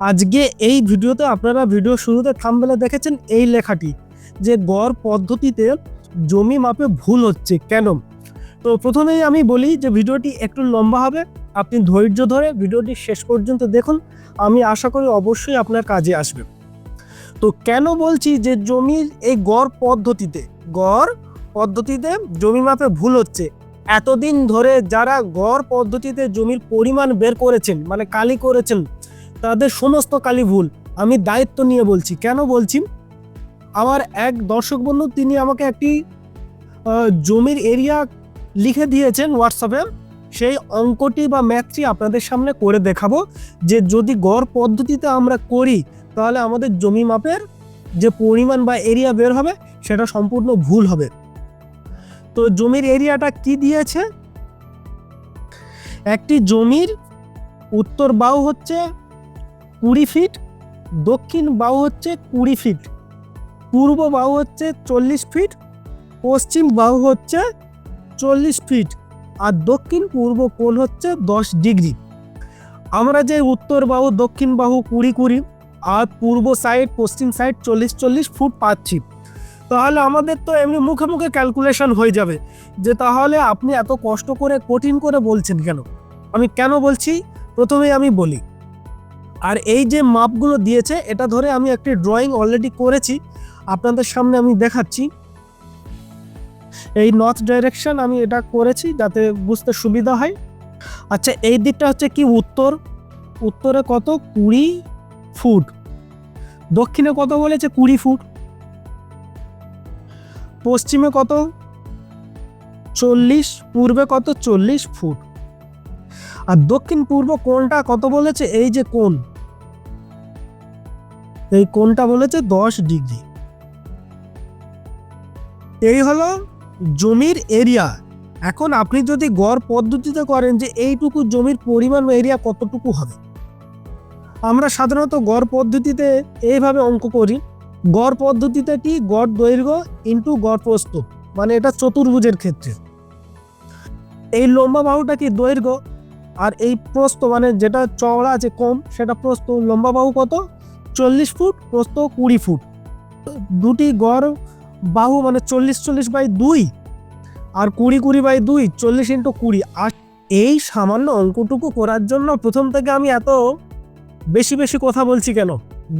আজকে এই ভিডিওতে আপনারা ভিডিও শুরুতে থামবেলে দেখেছেন এই লেখাটি যে গড় পদ্ধতিতে জমি মাপে ভুল হচ্ছে। কেন? তো প্রথমেই আমি বলি যে ভিডিওটি একটু লম্বা হবে, আপনি ধৈর্য ধরে ভিডিওটি শেষ পর্যন্ত দেখুন, আমি আশা করি অবশ্যই আপনার কাজে আসবে। তো কেন বলছি যে জমির এই গড় পদ্ধতিতে গড় পদ্ধতিতে জমি মাপে ভুল হচ্ছে? এতদিন ধরে যারা গড় পদ্ধতিতে জমির পরিমাণ বের করেছেন মানে কালি করেছেন তাদের সমস্ত কালি ভুল। আমি দায়িত্ব নিয়ে বলছি। কেন বলছি? আমার এক দর্শক বন্ধু, তিনি আমাকে একটি জমির এরিয়া লিখে দিয়েছেন হোয়াটসঅ্যাপে সেই অঙ্কটি বা ম্যাথটি আপনাদের সামনে করে দেখাবো। যে যদি গড় পদ্ধতিতে আমরা করি, তাহলে আমাদের জমি মাপের যে পরিমাণ বা এরিয়া বের হবে, সেটা সম্পূর্ণ ভুল হবে। তো জমির এরিয়াটা কি দিয়েছে? একটি জমির উত্তর বাহু হচ্ছে কুড়ি ফিট, দক্ষিণ বাহু হচ্ছে কুড়ি ফিট, পূর্ব বাহু হচ্ছে চল্লিশ ফিট, পশ্চিম বাহু হচ্ছে চল্লিশ ফিট আর দক্ষিণ পূর্ব কোণ হচ্ছে দশ ডিগ্রি। আমরা যে উত্তর বাহু, দক্ষিণ বাহু কুড়ি কুড়ি আর পূর্ব সাইড পশ্চিম সাইড চল্লিশ চল্লিশ ফুট পাচ্ছি। তাহলে আমাদের তো এমনি মুখে মুখে ক্যালকুলেশন হয়ে যাবে যে তাহলে আপনি এত কষ্ট করে, কঠিন করে বলছেন কেন? আমি কেন বলছি? প্রথমেই আমি বলি আর এই যে মাপগুলো দিয়েছে, এটা ধরে আমি একটি ড্রয়িং অলরেডি করেছি। আপনাদের সামনে আমি দেখাচ্ছি। এই নর্থ ডাইরেকশন আমি এটা করেছি যাতে বুঝতে সুবিধা হয়। আচ্ছা এই দিকটা হচ্ছে কি উত্তর? উত্তরে কত? কুড়ি ফুট। দক্ষিণে কত বলেছে? কুড়ি ফুট। পশ্চিমে কত? চল্লিশ, পূর্বে কত? চল্লিশ ফুট। আর দক্ষিণ পূর্ব কোণটা কত বলেছে? এই যে কোণ। এই কোণটা বলেছে দশ ডিগ্রি। এই হলো জমির এরিয়া। এখন আপনি যদি গড় পদ্ধতিতে করেন যে এইটুকু জমির পরিমাণ এরিয়া কতটুকু হবে? আমরা সাধারণত গড় পদ্ধতিতে এইভাবে অঙ্ক করি। গড় পদ্ধতিতে কি? গড় দৈর্ঘ্য ইন্টু গড় প্রস্থ। মানে এটা চতুর্ভুজের ক্ষেত্রে। এই লম্বা বাহুটা কি দৈর্ঘ্য? আর এই প্রস্ত মানে যেটা চওড়া আছে কম, সেটা প্রস্ত লম্বা বাহু কত? চল্লিশ ফুট প্রস্ত কুড়ি ফুট। দুটি গড় বাহু মানে চল্লিশ চল্লিশ বাই দুই আর কুড়ি কুড়ি বাই দুই, চল্লিশ ইন্টু কুড়ি। আর এই সামান্য অঙ্কটুকু করার জন্য প্রথম থেকে আমি এত বেশি বেশি কথা বলছি কেন?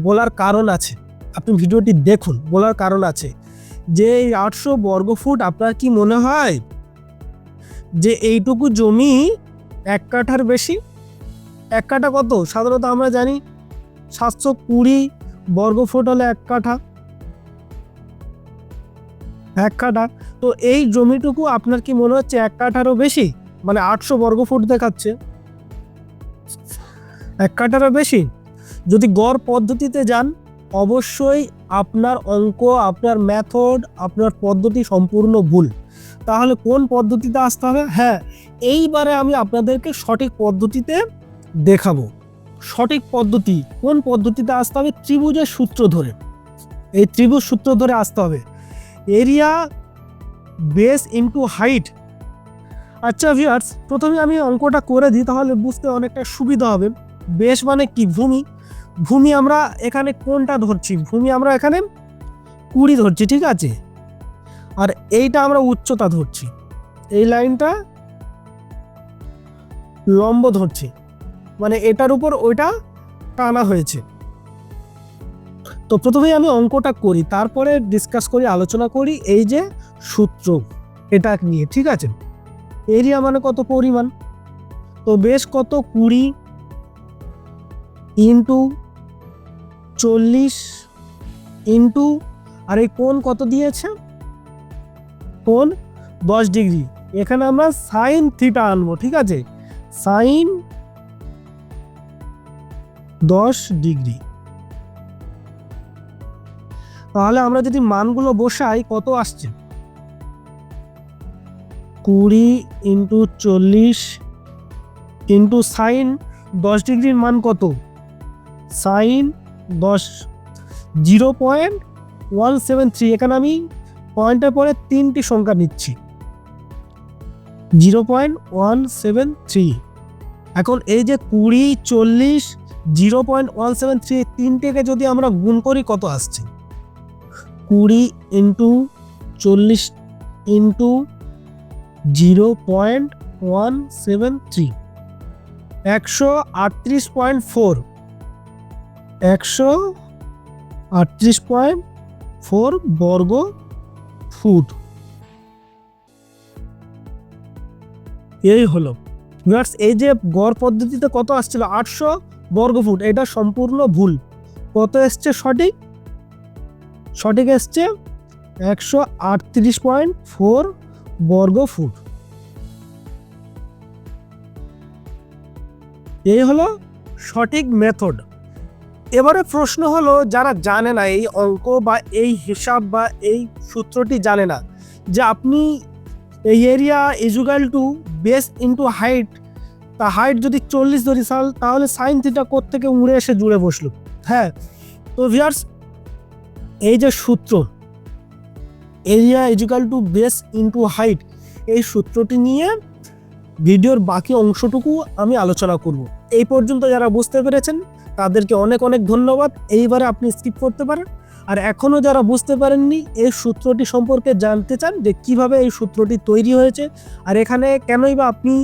বলার কারণ আছে। আপনি ভিডিওটি দেখুন, বলার কারণ আছে। যে এই আটশো বর্গফুট আপনার কি মনে হয়? যে এইটুকু জমি এক কাঠার বেশি? এক কাঠা কত? সাধারণত আমরা জানি সাতশো কুড়ি বর্গফুট হলে এক কাঠা। এক কাঠা। তো এই জমিটুকু আপনার কি মনে হচ্ছে এক কাঠারও বেশি? মানে আটশো বর্গফুট দেখাচ্ছে। এক কাঠারও বেশি? যদি গড় পদ্ধতিতে যান, অবশ্যই আপনার অঙ্ক, আপনার মেথড আপনার পদ্ধতি সম্পূর্ণ ভুল। তাহলে কোন পদ্ধতিতে আসতে হবে? হ্যাঁ এইবারে আমি আপনাদেরকে সঠিক পদ্ধতিতে দেখাবো। সঠিক পদ্ধতি, কোন পদ্ধতিতে আসতে হবে? ত্রিভুজের সূত্র ধরে। এই ত্রিভুজ সূত্র ধরে আসতে হবে। Area base into height. আচ্ছা ভিউয়ার্স, প্রথমে আমি অঙ্কটা করে দিই, তাহলে বুঝতে অনেকটা সুবিধা হবে। বেশ মানে কি? ভূমি। ভূমি আমরা এখানে কোনটা ধরছি? ভূমি আমরা এখানে কুড়ি ধরছি, ঠিক আছে? আর এইটা আমরা উচ্চতা ধরছি। এই লাইনটা লম্ব ধরছি। মানে এটার উপর ওইটা টানা হয়েছে। তো প্রথমেই আমি অঙ্কটা করি, তারপরে ডিসকাস করি, আলোচনা করি এই যে সূত্র, এটা নিয়ে, ঠিক আছে? এরিয়া মানে কত পরিমাণ? তো বেশ কত? কুড়ি ইন্টু চল্লিশ ইন্টু, আর এই কোন কত দিয়েছে? কোন দশ ডিগ্রি। এখানে আমরা সাইন থিটা আনব, ঠিক আছে? সাইন দশ ডিগ্রি। তাহলে আমরা যদি মানগুলো বসাই, কত আসছে? কুড়ি ইন্টু চল্লিশ ইন্টু সাইন দশ ডিগ্রির মান কত? সাইন দশ, zero point one seven three. এখানে আমি পয়েন্টের পরে তিনটি সংখ্যা নিচ্ছি। Zero point one seven three. এখন এই যে কুড়ি, চল্লিশ, zero point one seven three তিনটেকে যদি আমরা গুণ করি, কত আসছে? কুড়ি ইন্টু চল্লিশ into zero point one seven three, একশো আটত্রিশ পয়েন্ট ফোর, একশো আটত্রিশ পয়েন্ট ফোর বর্গ ফুট। এই হলো ভিউয়ার্স এই যে গড় পদ্ধতিতে কত আসছিল? আটশো বর্গ ফুট। এটা সম্পূর্ণ ভুল। কত এসছে সঠিক? সঠিক এসছে একশো আটত্রিশ পয়েন্ট ফোর বর্গ ফুট। এই হলো সঠিক মেথড এবারে প্রশ্ন হলো, যারা জানে না এই অঙ্ক বা এই হিসাব বা এই সূত্রটি জানে না, যে আপনি এই area equal to base into height. তা হাইট যদি চল্লিশ ধরি সাল, তাহলে সাইন থিটা কোর থেকে উড়ে এসে জুড়ে বসল। হ্যাঁ তো ভিয়ার্স, এই যে সূত্র, area equal to base into height, এই সূত্রটি নিয়ে ভিডিওর বাকি অংশটুকু আমি আলোচনা করব। এই পর্যন্ত যারা বুঝতে পেরেছেন, তাদেরকে অনেক অনেক ধন্যবাদ। এইবারে আপনি স্কিপ করতে পারেন। আর এখনও যারা বুঝতে পারেননি, এই সূত্রটি সম্পর্কে জানতে চান যে কীভাবে এই সূত্রটি তৈরি হয়েছে আর এখানে কেনই বা আপনি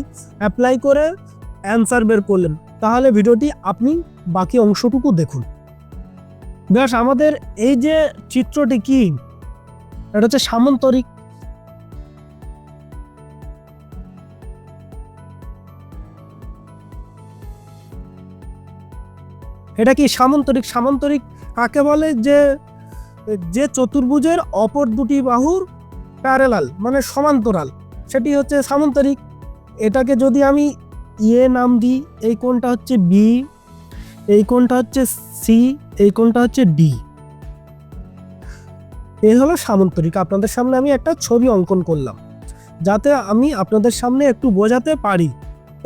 অ্যাপ্লাই করে অ্যান্সার বের করলেন, তাহলে ভিডিওটি আপনি বাকি অংশটুকু দেখুন। বেশ আমাদের এই যে চিত্রটি কি? এটা হচ্ছে সামন্তরিক। এটা কি সামন্তরিক? সামন্তরিক কাকে বলে? যে যে চতুর্ভুজের অপর দুটি বাহুর প্যারেলাল মানে সমান্তরাল, সেটি হচ্ছে সামন্তরিক। এটাকে যদি আমি ইয়ে নাম দিই, এই কোণটা হচ্ছে বি এই কোণটা হচ্ছে সি এই কোণটা হচ্ছে ডি এই হলো সামন্তরিক। আপনাদের সামনে আমি একটা ছবি অঙ্কন করলাম, যাতে আমি আপনাদের সামনে একটু বোঝাতে পারি,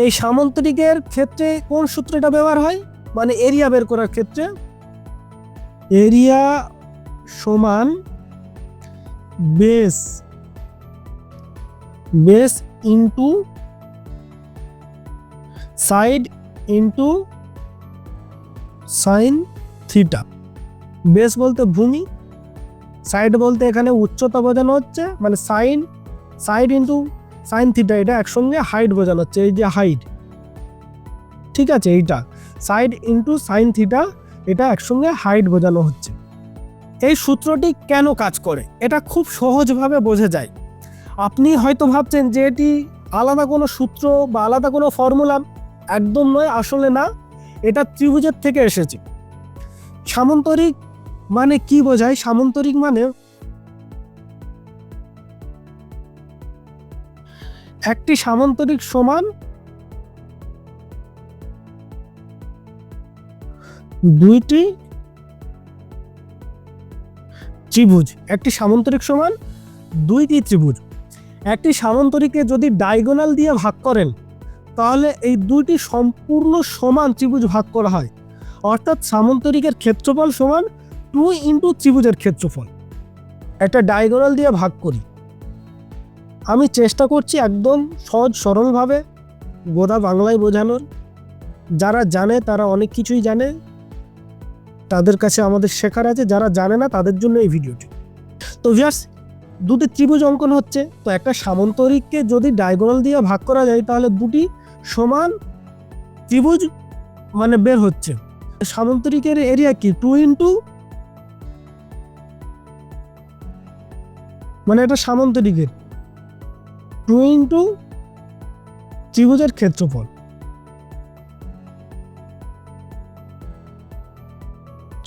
এই সামন্তরিকের ক্ষেত্রে কোন সূত্রটা ব্যবহার হয়? মানে এরিয়া বের করার ক্ষেত্রে। এরিয়া সমান base base into side into sine theta. Base বলতে ভূমি, সাইড বলতে এখানে উচ্চতা বোঝানো হচ্ছে মানে sine, side into sine theta, এটা একসঙ্গে হাইট বোঝানো হচ্ছে, এই যে হাইট। ঠিক আছে, এইটা, সাইড ইন্টু সাইন থিটা, এটা একসঙ্গে হাইট বোঝানো হচ্ছে। এই সূত্রটি কেন কাজ করে? এটা খুব সহজভাবে বোঝা যায়। আপনি হয়তো ভাবছেন যে এটি আলাদা কোনো সূত্র বা আলাদা কোনো ফর্মুলা, একদম নয়, আসলে না। এটা ত্রিভুজের থেকে এসেছে। সামন্তরিক মানে কি বোঝায়? সামন্তরিক মানে একটি সামন্তরিক সমান দুইটি ত্রিভুজ, একটি সামন্তরিক সমান দুইটি ত্রিভুজ। একটি সামন্তরিকে যদি ডায়গোনাল দিয়ে ভাগ করেন, তাহলে এই দুইটি সম্পূর্ণ সমান ত্রিভুজ ভাগ করা হয়। অর্থাৎ সামন্তরিকের ক্ষেত্রফল সমান টু ইন্টু ত্রিভুজের ক্ষেত্রফল। একটা ডায়গোনাল দিয়ে ভাগ করি। আমি চেষ্টা করছি একদম সহজ সরলভাবে গোদা বাংলায় বোঝানোর। যারা জানে তারা অনেক কিছুই জানে। তাদের কাছে আমাদের শেখার আছে, যারা জানে না তাদের জন্য এই ভিডিওটি। তো ভিয়ার্স দুটি ত্রিভুজ অঙ্কন হচ্ছে। তো একটা সামন্তরিককে যদি ডায়গোনাল দিয়ে ভাগ করা যায়, তাহলে দুটি সমান ত্রিভুজ মানে বের হচ্ছে। সামন্তরিকের এরিয়া কি? টু ইন্টু মানে এটা সামন্তরিকের। টু ইন্টু ত্রিভুজের ক্ষেত্রফল।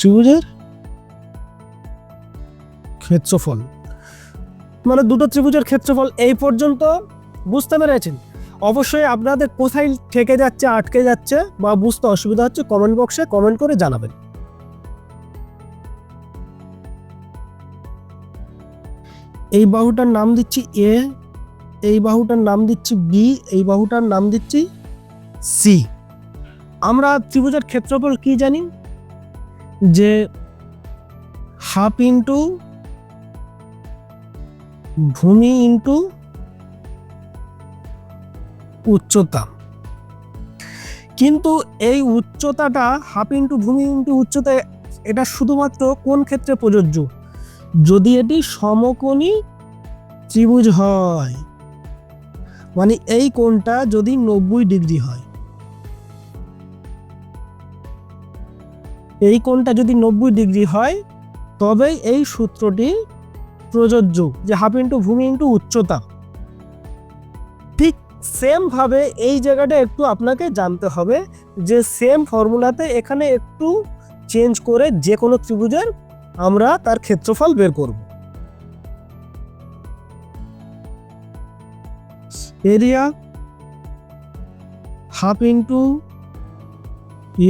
ত্রিভুজের? ক্ষেত্রফল। মানে দুটো ত্রিভুজের ক্ষেত্রফল এই পর্যন্ত বুঝতে পেরেছেন? অবশ্যই আপনাদের কোথায় ঠেকে যাচ্ছে, আটকে যাচ্ছে বা বুঝতে অসুবিধা হচ্ছে কমেন্ট বক্সে কমেন্ট করে জানাবেন। এই বাহুটার নাম দিচ্ছি এ এই বাহুটার নাম দিচ্ছি বি এই বাহুটার নাম দিচ্ছি সি আমরা ত্রিভুজের ক্ষেত্রফল কি জানি? যে হাফ ইন্টু ভূমি ইন্টু উচ্চতা। কিন্তু এই উচ্চতাটা হাফ ইন্টু ভূমি ইন্টু উচ্চতা, এটা শুধুমাত্র কোন ক্ষেত্রে প্রযোজ্য? যদি এটি সমকোণী ত্রিভুজ হয় মানে এই কোণটা যদি নব্বই ডিগ্রি হয় এই কোণটা যদি নব্বই ডিগ্রি হয়, তবে এই সূত্রটি প্রযোজ্য যে হাফ ইন্টু ভূমি ইন্টু উচ্চতা। ঠিক সেমভাবে এই জায়গাটা একটু আপনাকে জানতে হবে যে সেম ফর্মুলাতে এখানে একটু চেঞ্জ করে যে কোনো ত্রিভুজের আমরা তার ক্ষেত্রফল বের করব। Area half into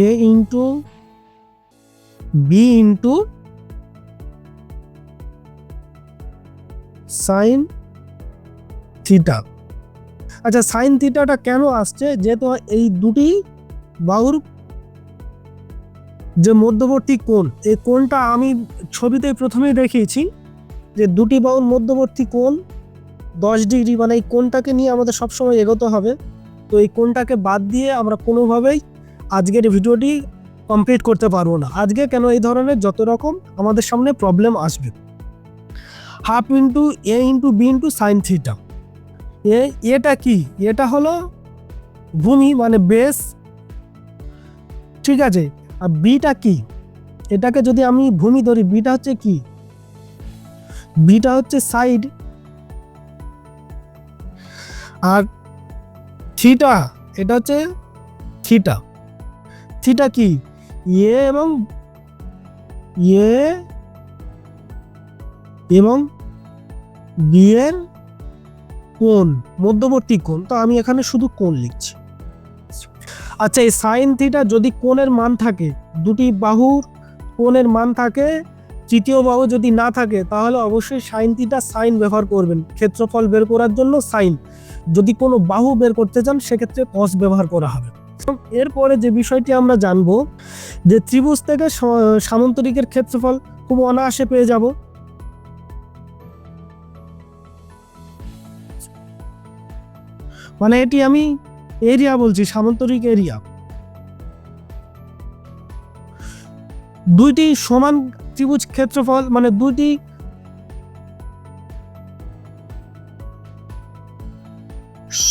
A into B into sine theta আচ্ছা সাইন থিটাটা কেন আসছে? যেহেতু এই দুটি বাহুর যে মধ্যবর্তী কোণ, এই কোণটা আমি ছবিতে প্রথমেই দেখিয়েছি যে দুটি বাহুর মধ্যবর্তী কোণ দশ ডিগ্রি মানে এই কোণটাকে নিয়ে আমাদের সবসময় এগোতে হবে। তো এই কোণটাকে বাদ দিয়ে আমরা কোনোভাবেই আজকের ভিডিওটি কমপ্লিট করতে পারব না। আজকে কেন এই ধরনের? যত রকম আমাদের সামনে প্রবলেম আসবে। Half into A into B into sine theta এ, এটা কি? এটা হলো ভূমি মানে বেস ঠিক আছে? আর বিটা কি? এটাকে যদি আমি ভূমি ধরি বিটা হচ্ছে কি? বিটা হচ্ছে সাইড আর থিটা এটা হচ্ছে থিটা থিটা কি? এ এবং এ এবং বি এর কোণ, মধ্যবর্তী কোণ। তো আমি এখানে শুধু কোণ লিখছি। আচ্ছা এই সাইন থিটা যদি কোণের মান থাকে, দুটি বাহুর কোণের মান থাকে, তৃতীয় বাহু যদি না থাকে, তাহলে অবশ্যই সাইন থিটা সাইন ব্যবহার করবেন। ক্ষেত্রফল বের করার জন্য সাইন যদি কোনো বাহু বের করতে চান, সেক্ষেত্রে কস ব্যবহার করা হবে। এরপরে যে বিষয়টি আমরা জানব, যে ত্রিভুজ থেকে সামান্তরিকের ক্ষেত্রফল খুব অনায়াসে পেয়ে যাব। মানে এটি আমি এরিয়া বলছি, সামান্তরিক এরিয়া দুইটি সমান ত্রিভুজ ক্ষেত্রফল মানে দুইটি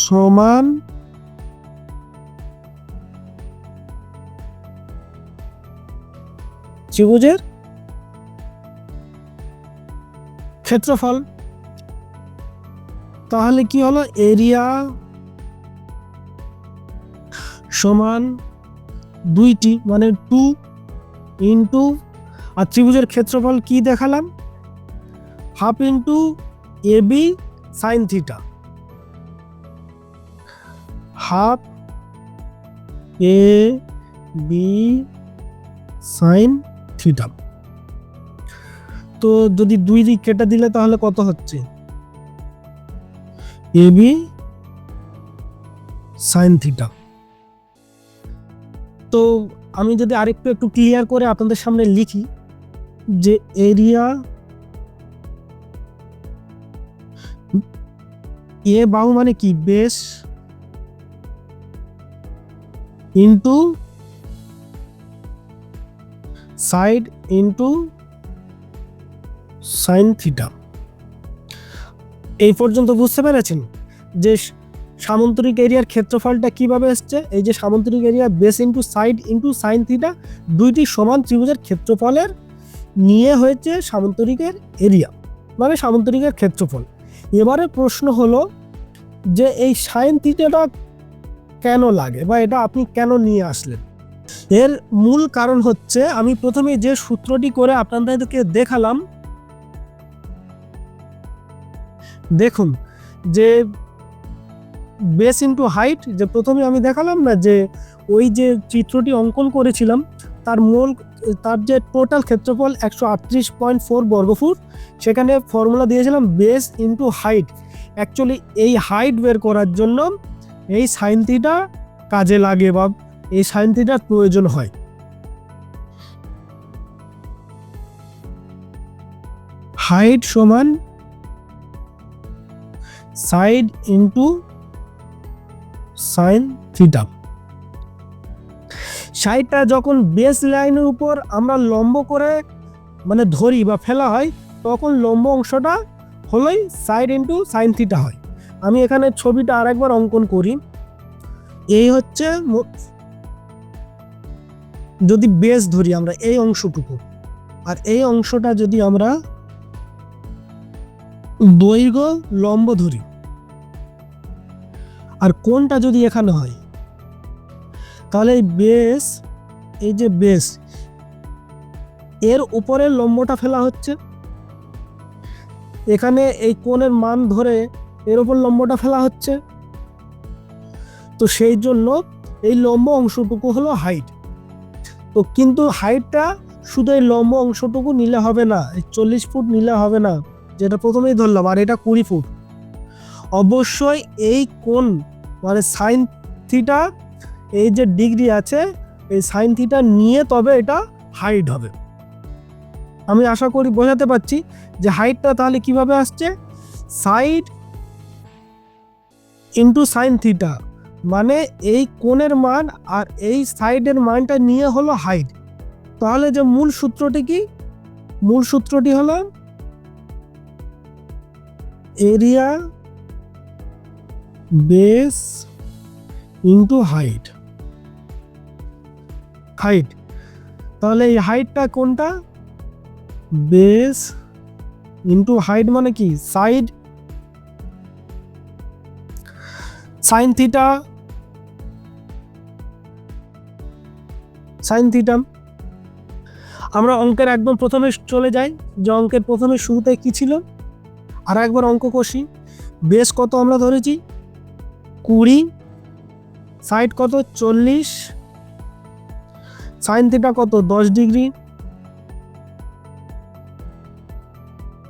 সমান ত্রিভুজের ক্ষেত্রফল। তাহলে কি হলো? এরিয়া সমান দুইটি মানে টু ইন্টু, আর ত্রিভুজের ক্ষেত্রফল কি দেখালাম? Half into A B sine theta. Half A B sine theta তো যদি দুই দিক কেটে দিলে তাহলে কত হচ্ছে? এ বি সাইন থিটা তো আমি যদি আরেকটু একটু ক্লিয়ার করে আপনাদের সামনে লিখি যে এরিয়া এ বাহু মানে কি? Base into side into sine theta. এই পর্যন্ত বুঝতে পেরেছেন যে সামান্তরিক এরিয়ার ক্ষেত্রফলটা কীভাবে এসছে? এই যে সামান্তরিক area base into side into sine theta দুইটি সমান ত্রিভুজের ক্ষেত্রফলের নিয়ে হয়েছে সামান্তরিকের এরিয়া মানে সামান্তরিকের ক্ষেত্রফল। এবারে প্রশ্ন হলো যে এই সাইন থিটাটা কেন লাগে বা এটা আপনি কেন নিয়ে আসলেন? এর মূল কারণ হচ্ছে আমি প্রথমে যে সূত্রটি করে আপনাদেরকে দেখালাম, দেখুন যে বেস ইন্টু হাইট যে প্রথমে আমি দেখালাম না যে ওই যে চিত্রটি অঙ্কন করেছিলাম, তার মূল, তার যে টোটাল ক্ষেত্রফল একশো আটত্রিশ পয়েন্ট ফোর বর্গফুট, সেখানে ফর্মুলা দিয়েছিলাম বেস ইন্টু হাইট অ্যাকচুয়ালি এই হাইট বের করার জন্য এই সাইন থিটা কাজে লাগে বা এই সাইন থিটার প্রয়োজন হয়। হাইট সমান সাইড ইন্টু সাইন থিটা। সাইডটা যখন বেস লাইনের উপর আমরা লম্ব করে মানে ধরি বা ফেলা হয়, তখন লম্ব অংশটা হলোই সাইড ইন্টু সাইন থিটা হয়। আমি এখানে ছবিটা আরেকবার অঙ্কন করি। এই হচ্ছে যদি বেস ধরি আমরা এই অংশটুকু, আর এই অংশটা যদি আমরা দৈর্ঘ্য লম্ব ধরি, আর কোনটা যদি এখানে হয়, তাহলে এই বেস এই যে বেস এর উপরে লম্বটা ফেলা হচ্ছে। এখানে এই কোণের মান ধরে এর উপর লম্বটা ফেলা হচ্ছে। তো সেই জন্য এই লম্ব অংশটুকু হলো হাইট তো কিন্তু হাইটটা শুধু এই লম্ব অংশটুকু নিলে হবে না, এই চল্লিশ ফুট নিলে হবে না, যেটা প্রথমেই ধরলাম, আর এটা কুড়ি ফুট। অবশ্যই এই কোন মানে সাইন থিটা, এই যে ডিগ্রি আছে, এই সাইন থিটা নিয়ে তবে এটা হাইট হবে। আমি আশা করি বোঝাতে পারছি যে হাইটটা তাহলে কীভাবে আসছে? Side into sine theta. মানে এই কোণের মান আর এই সাইডের মানটা নিয়ে হলো হাইট। তাহলে যে মূল সূত্রটি কি? মূল সূত্রটি হলো area base into height. Height. তাহলে এই হাইটটা কোনটা? বেস ইন্টু হাইট মানে কি? Side. Sine theta sine theta আমরা অঙ্কের একদম প্রথমে চলে যাই যে অঙ্কের প্রথমে শুরুতে কি ছিল? আর একবার অঙ্ক কষি। বেস কত আমরা ধরেছি? কুড়ি। সাইড কত? চল্লিশ। সাইন থিটা কত? দশ ডিগ্রি।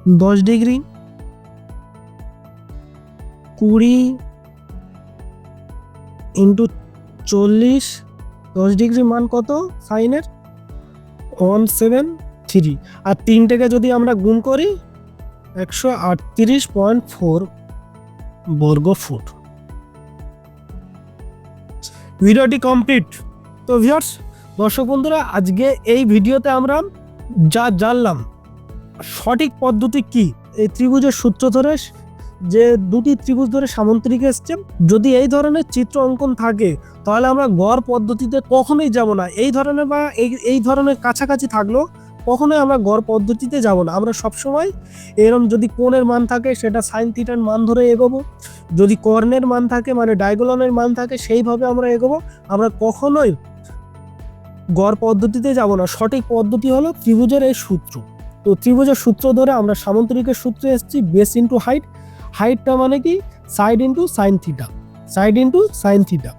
দশ ডিগ্রি। কুড়ি। ইন্টু চল্লিশ। দশ ডিগ্রি মান কত সাইনের ওয়ান সেভেন থ্রি আর তিনটেকে যদি আমরা গুণ করি, একশো আটত্রিশ পয়েন্ট ফোর বর্গ ফুট। ভিডিওটি কমপ্লিট। তো ভিউয়ার্স দর্শক বন্ধুরা, আজকে এই ভিডিওতে আমরা যা জানলাম, সঠিক পদ্ধতি কি? এই ত্রিভুজের সূত্র ধরে যে দুটি ত্রিভুজ ধরে সামন্তরিক এসছে, যদি এই ধরনের চিত্র অঙ্কন থাকে, তাহলে আমরা গড় পদ্ধতিতে কখনোই যাব না। এই ধরনের বা এই ধরনের কাছাকাছি থাকলেও কখনোই আমরা গড় পদ্ধতিতে যাব না। আমরা সবসময় এরম যদি কোণের মান থাকে, সেটা সাইন থিটার মান ধরে এগোবো। যদি কর্ণের মান থাকে মানে ডায়গোলনের মান থাকে, সেইভাবে আমরা এগোবো। আমরা কখনোই গড় পদ্ধতিতে যাব না। সঠিক পদ্ধতি হলো ত্রিভুজের এই সূত্র। তো ত্রিভুজের সূত্র ধরে আমরা সামন্তরিকের সূত্রে এসেছি বেস ইন্টু হাইট হাইটটা মানে কি? Side into sine theta. Side into sine theta.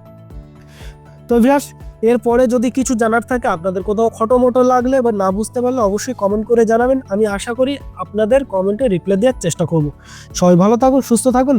তো ভিয়াস এরপরে যদি কিছু জানার থাকে, আপনাদের কোথাও খটোমটো লাগলে বা না বুঝতে পারলে অবশ্যই কমেন্ট করে জানাবেন। আমি আশা করি আপনাদের কমেন্টে রিপ্লাই দেওয়ার চেষ্টা করব। সবাই ভালো থাকুন, সুস্থ থাকুন।